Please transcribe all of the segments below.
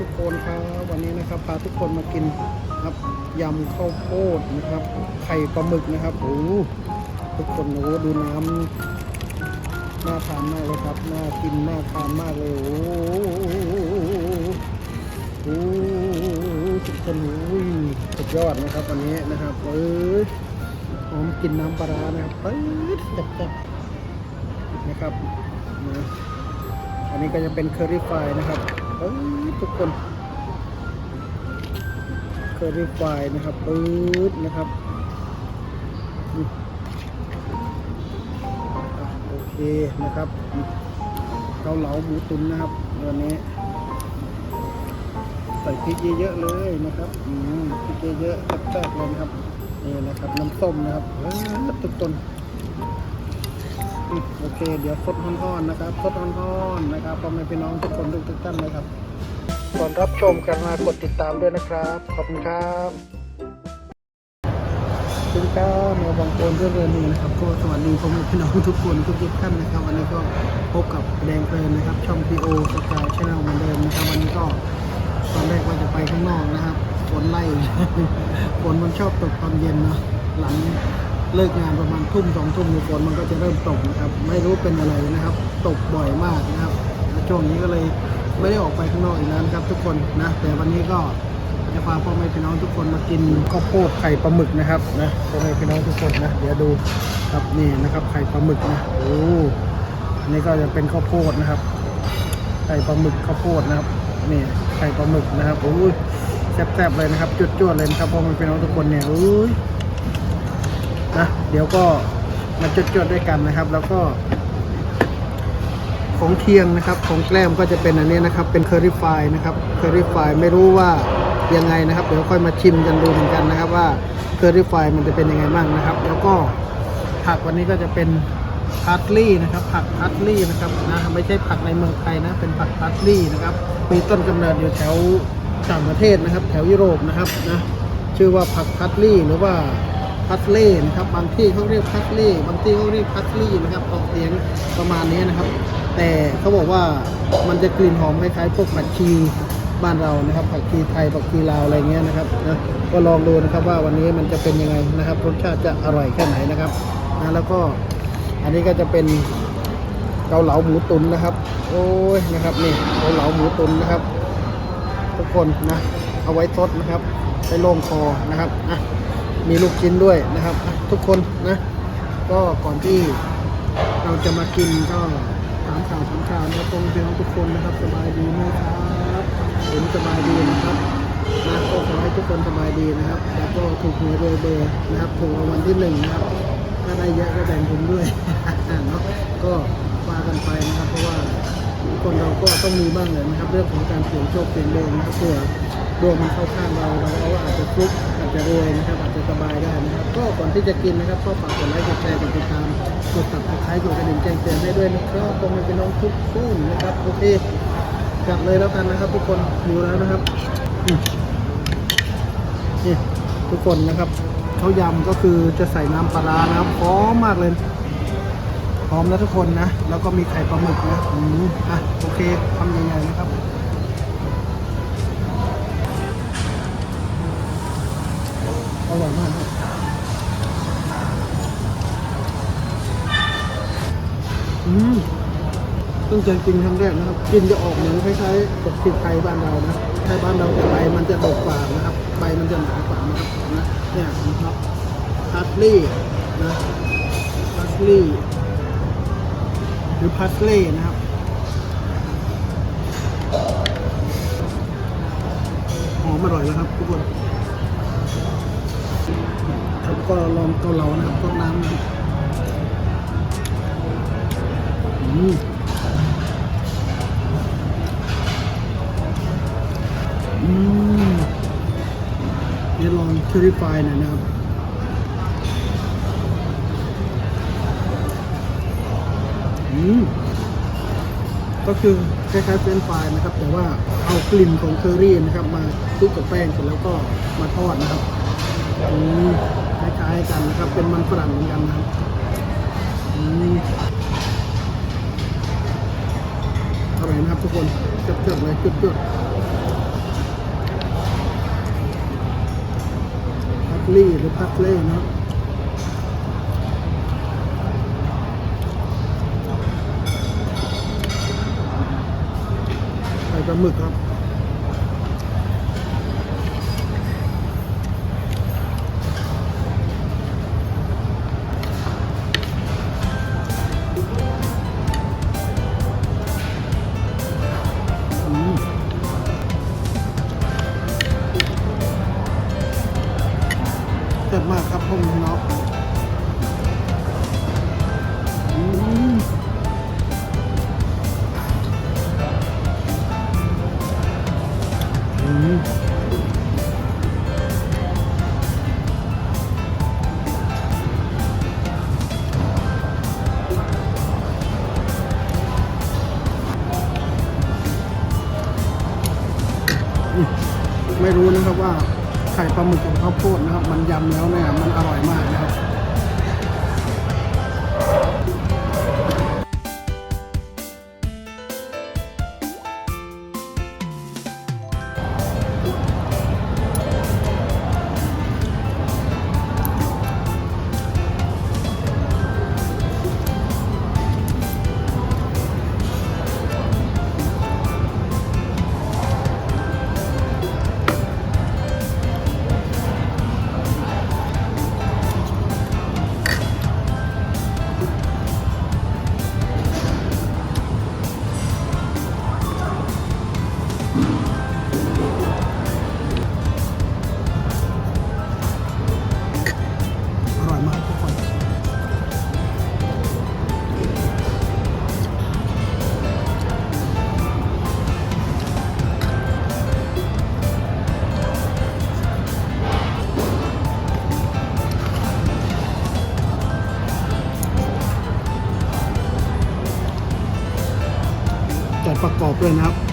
ทุกคนครับวันนี้นะครับพาทุกคนมากินครับยำข้าวโพดนะครับไข่ปลาหมึกนะครับโอ้ทุกคนโอ้ดูน้ำน่าทานมากเลยครับน่ากินน่าทานมากเลยโอ้โหทุกคนโอ้ยสุดยอดนะครับวันนี้นะครับเอ้ยหอมกินน้ำปลานะครับเอ้ยจับๆนะครับนะอันนี้ก็จะเป็นเคอรี่ฟายนะครับ เอ้ยทุกคนเคอรี่ฟนะครับปื๊ดนะครับโอเคนะครับเกาเหลาหมูตุ๋นนะครับวันนี้ใส่พริกเยอะๆเลยนะครับพริกเยอะๆแซ่บๆเลยนะครับนี่นะครับน้ำส้มนะครับเอ้ยทุกคน โอเค เดี๋ยวสดฮ้อนๆนะครับสดฮ้อนๆนะครับพ่อแม่พี่น้องทุกคนทุกท่านเลยครับก่อนรับชมกันมากดติดตามด้วยนะครับ ขอบคุณครับคุณก้าแมวบางโคนเรื่องเรือนหนึ่งนะครับก็สวัสดีพ่อแม่พี่น้องทุกคนทุกทุกท่านนะครับ วันนี้ก็พบกับแดงเพลินนะครับ ช่องพีโอสกายชาแนลเหมือนเดิมนะครับ วันนี้ก็ตอนแรกว่าจะไปข้างนอกนะครับฝนไล่ฝนมันชอบตกตอนเย็นเนาะหลัง เลิกงานประมาณทุ่มสองทุ่มฝนมันก็จะเริ่มตกนะครับ ไม่รู้เป็นอะไรนะครับ ตกบ่อยมากนะครับช่วงนี้ก็เลยไม่ได้ออกไปข้างนอกอีกแล้วนะครับ ทุกคนนะ แต่วันนี้ก็จะพาพ่อแม่พี่น้องทุกคนมากินข้าวโพดไข่ปลาหมึกนะครับนะพ่อแม่พี่น้องทุกคนนะเดี๋ยวดูครับนี่นะครับไข่ปลาหมึกนะโอ้อันนี้ก็จะเป็นข้าวโพดนะครับ ไข่ปลาหมึกข้าวโพดนะครับนี่ไข่ปลาหมึกนะครับโอ้ยแซ่บๆเลยนะครับจุดๆเลยนะครับพ่อแม่พี่น้องทุกคนเนี่ยโอ้ย นะเดี๋ยวก็มาจดๆด้วยกันนะครับ แล้วก็ ของเคียงนะครับ ของแกล้มก็จะเป็นอันนี้นะครับ เป็นเคอรี่ฟายนะครับเคอรี่ฟายไม่รู้ว่ายังไงนะครับ เดี๋ยวค่อยมาชิมกันดูเหมือนกันนะครับ ว่าเคอรี่ฟายมันจะเป็นยังไงบ้างนะครับ แล้วก็ผักวันนี้ก็จะเป็นพาร์ทลี่นะครับ ผักพาร์ทลี่นะครับนะไม่ใช่ผักในเมืองไทยนะ เป็นผักพาร์ทลี่นะครับ มีต้นกำเนิดอยู่แถวต่างประเทศนะครับ แถวยุโรปนะครับนะชื่อว่าผักพาร์ทลี่หรือว่า พัสเล่นะครับ บางที่เขาเรียกพัสเล่บางที่เขาเรียกพัสลี่นะครับออกเสียงประมาณนี้นะครับ แต่เขาบอกว่ามันจะกลิ่นหอมคล้ายๆพวกผักชีบ้านเรานะครับผักชีไทยผักชีลาวอะไรเงี้ยนะครับนะก็ลองดูนะครับว่าวันนี้มันจะเป็นยังไงนะครับรสชาติจะอร่อยแค่ไหนนะครับนะแล้วก็อันนี้ก็จะเป็นเกาเหลาหมูตุ๋นนะครับ โอ้ยนะครับนี่เกาเหลาหมูตุ๋นนะครับ ทุกคนนะเอาไว้ซดนะครับไปโล่งคอนะครับอะ มีลูกชิ้นด้วยนะครับ ทุกคนนะ ก็ก่อนที่เราจะมากินก็ถามข่าวถามข่าวนะตรงเพี่น้องทุกคนนะครับ สบายดีไหมครับผมสบายดีนะครับนะก็ขอให้ทุกคนสบายดีนะครับ แล้วก็ถูกหวยรวยเบอร์นะครับถูกรางวัลที่หนึ่งนะครับถ้าได้เยอะก็แบ่งผมด้วยเนาะก็ว่ากันไปนะครับ เพราะว่าคนเราก็ต้องมีบ้างเลยนะครับ เรื่องของการเสี่ยงโชคเสี่ยงดวงนะครับเผื่อ ดวงมันเข้าข้างเราเราก็อาจจะฟลุกอาจจะรวยนะครับอาจจะสบายได้นะครับก็ก่อนที่จะกินนะครับก็ฝากกดไลค์กดแชร์กดติดตามกดตับตะไคร้กดกระดิ่งแจ้งเตือนให้ด้วยนะครับผมเป็นน้องทุกคนนะครับโอเคจัดเลยแล้วกันนะครับ ทุกคนอยู่แล้วนะครับนี่ทุกคนนะครับเขาวยำก็คือจะใส่น้ำปลาร้านะครับหอมมากเลยพร้อมแล้วทุกคนนะ แล้วก็มีไข่ปลาหมึกนะอืมอะโอเคทำใหญ่ๆนะครับ อร่อยมากครับอืมเพิ่งเคยกินครั้งแรกนะครับ กินจะออกเหมือนคล้ายๆกับพริกไทยบ้านเรานะไทยบ้านเราแต่ใบมันจะดกกว่านะครับ ใบมันจะหนากว่านะครับนะเนี่ยนะครับพัสลี่นะพัสลี่หรือพัสเล่นะครับหอมอร่อยแล้วครับทุกคน ก็ลองเกาเหลานะครับต้มน้ำนะครับอืมอืมเดี๋ยวลองเชอรี่ฟายหน่อยนะครับอืมก็คือคล้ายๆเฟรนช์ฟรายนะครับ แต่ว่าเอากลิ่นของเคอรี่นะครับ มาคลุกกับแป้งเสร็จแล้วก็มาทอดนะครับอืม คล้ายๆกันนะครับ เป็นมันฝรั่งเหมือนกันนะครับอร่อยนะครับทุกคนเจ็บๆเลยเจุดๆพัฟลี่หรือพัฟเล่เนาะครับใส่ปลาหมึกครับ เจ็บมากครับพวกน้องไม่รู้นะครับว่า ไข่ปลาหมึกกับข้าวโพดนะครับ มันยำแล้วเนี่ยมันอร่อยมากนะครับ ประกอบเลยนะครับ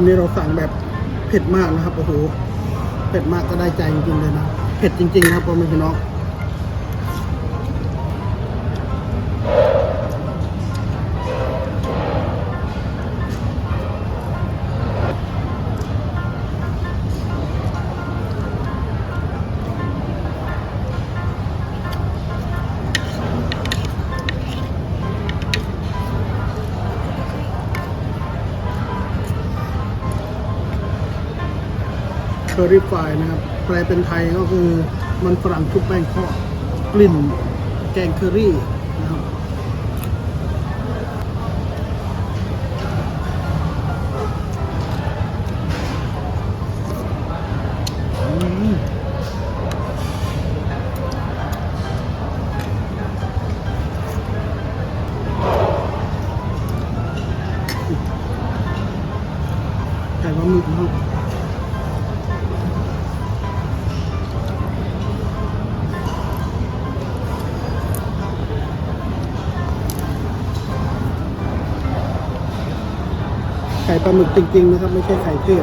ำนี้เราสั่งแบบเผ็ดมากนะครับโอ้โหเผ็ดมากก็ได้ใจจริงๆเลยนะเผ็ดจริงๆนะครับพ่อแม่พี่น้อง อรี่ฟายนะครับ แปลเป็นไทยก็คือมันฝรั่งทุบแป้งทอดกลิ่นแกงเคอรี่ ปลาหมึกจริงๆนะครับ ไม่ใช่ไข่เทพ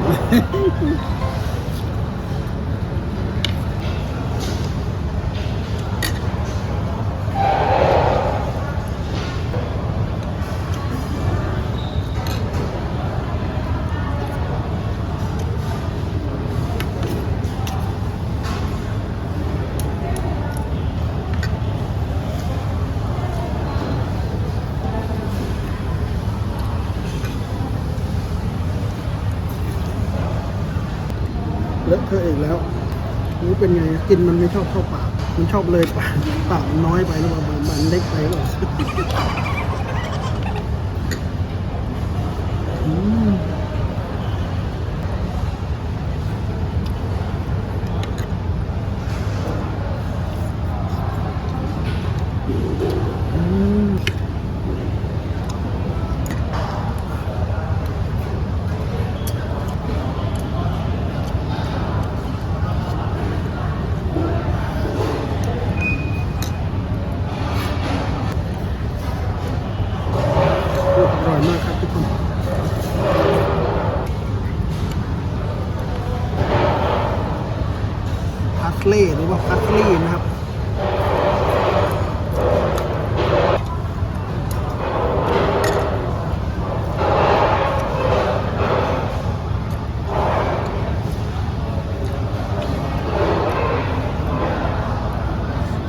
เป็นไงกินมันไม่ชอบเข้าปากมันชอบเลยปากปากน้อยไปหรือเปล่ามันเล็กไปหรือเปล่า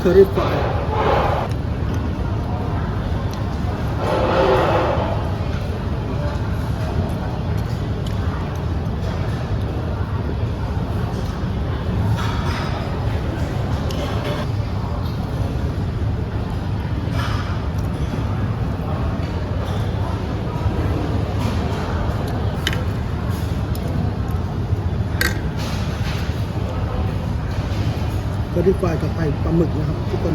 เคอรี่ฟรายเคอรี่ากับไข่ปลาหมึกนะครับทุกคน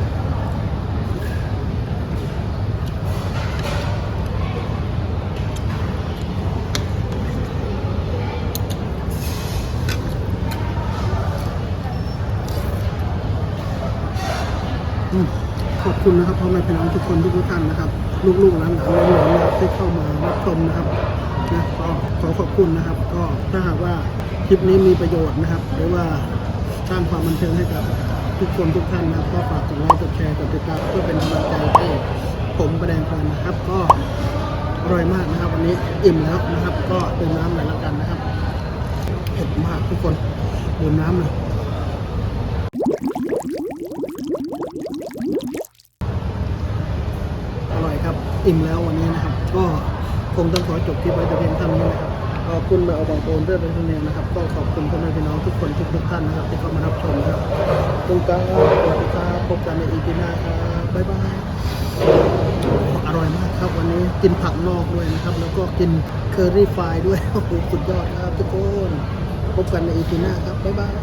ขอบคุณนะครับพ่อแม่พี่น้องทุกคนทุกท่านนะครับ ลูกๆหลานๆน้องๆนะครับที่เข้ามารับชมนะครับนะก็ขอขอบคุณนะครับ ก็ถ้าหากว่าคลิปนี้มีประโยชน์นะครับ หรือว่าสร้างความบันเทิงให้กับ ทุกคนทุกท่านนะครับก็ฝากกดไลค์กดแชร์กดติดตามเพื่อเป็นกำลังใจให้ผมประแดงพรนะครับ ก็อร่อยมากนะครับ วันนี้อิ่มแล้วนะครับ ก็ดื่มน้ำหน่อยแล้วกันนะครับเผ็ดมากทุกคนดื่มน้ำหน่อยอร่อยครับอิ่มแล้ววันนี้นะครับ ก็คงต้องขอจบคลิปไว้แต่เพียงเท่านี้นะครับ ขอบคุณมาเอาบางโอนเรื่องเป็นทุนเนียนะครับก็ขอบคุณพ่อแม่พี่น้องทุกคนทุกทุกท่านนะครับที่เข้ามารับชมนะครับตรงกลางสวัสดีครับพบกันในอีพีหน้าครับบ๊ายบายอร่อยมากครับวันนี้กินผักนอกด้วยนะครับ แล้วก็กินเคอรี่ฟรายด้วยโอ้โหสุดยอดครับทุกคนพบกันในอีพีหน้าครับบ๊ายบาย